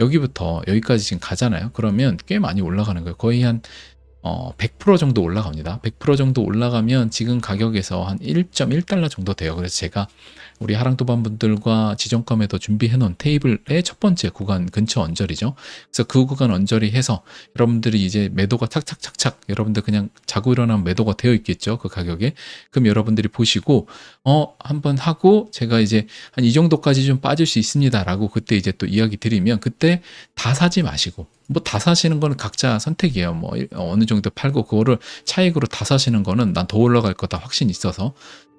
여기부터 여기까지 지금 가잖아요. 그러면 꽤 많이 올라가는 거예요. 거의 한 어, 100% 정도 올라갑니다. 100% 정도 올라가면 지금 가격에서 한 1.1달러 정도 돼요. 그래서 제가 우리 하랑도반 분들과 지정컴에도 준비해 놓은 테이블의 첫 번째 구간 근처 언저리죠. 그래서 그 구간 언저리 해서 여러분들이 이제 매도가 착착착착 여러분들 그냥 자고 일어나면 매도가 되어 있겠죠. 그 가격에. 그럼 여러분들이 보시고 어, 한번 하고 제가 이제 한 이 정도까지 좀 빠질 수 있습니다라고 그때 이제 또 이야기 드리면 그때 다 사지 마시고 뭐 다 사시는 거는 각자 선택이에요. 뭐 어느 정도 팔고 그거를 차익으로 다 사시는 거는 난 더 올라갈 거다 확신 있어서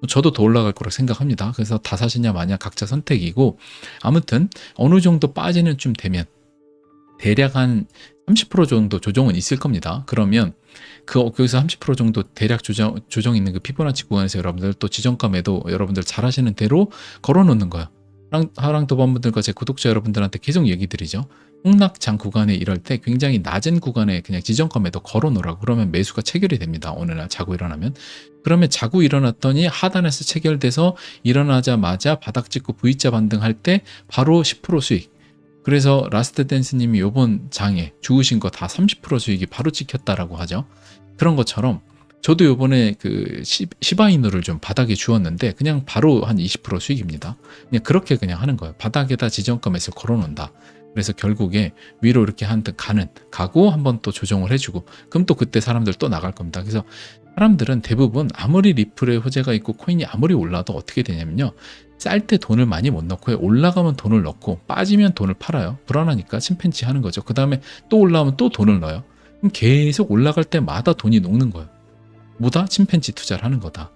저도 더 올라갈 거라고 생각합니다. 그래서 다 사시냐 마냐 각자 선택이고 아무튼 어느 정도 빠지는 좀 되면 대략 한 30% 정도 조정은 있을 겁니다. 그러면 그 거기서 30% 정도 대략 조정 조정 있는 그 피보나치 구간에서 여러분들 또 지정가 매도 여러분들 잘 하시는 대로 걸어 놓는 거예요. 하랑, 하랑 도반분들과 제 구독자 여러분들한테 계속 얘기 드리죠. 폭락장 구간에 이럴 때 굉장히 낮은 구간에 그냥 지정가 매도 걸어 놓으라고 그러면 매수가 체결이 됩니다. 어느 날 자고 일어나면. 그러면 자고 일어났더니 하단에서 체결돼서 일어나자마자 바닥 찍고 V자 반등할 때 바로 10% 수익. 그래서 라스트 댄스님이 요번 장에 주우신 거 다 30% 수익이 바로 찍혔다라고 하죠. 그런 것처럼 저도 요번에 그 시- 시바이누를 좀 바닥에 주었는데 그냥 바로 한 20% 수익입니다. 그냥 그렇게 그냥 하는 거예요. 바닥에다 지정가 매수를 걸어 놓는다. 그래서 결국에 위로 이렇게 한듯 가는 가고 한번 또 조정을 해주고 그럼 또 그때 사람들 또 나갈 겁니다. 그래서 사람들은 대부분 아무리 리플의 호재가 있고 코인이 아무리 올라도 어떻게 되냐면요. 쌀 때 돈을 많이 못 넣고 올라가면 돈을 넣고 빠지면 돈을 팔아요. 불안하니까 침팬치 하는 거죠. 그 다음에 또 올라오면 또 돈을 넣어요. 그럼 계속 올라갈 때마다 돈이 녹는 거예요. 뭐다? 침팬지 투자를 하는 거다.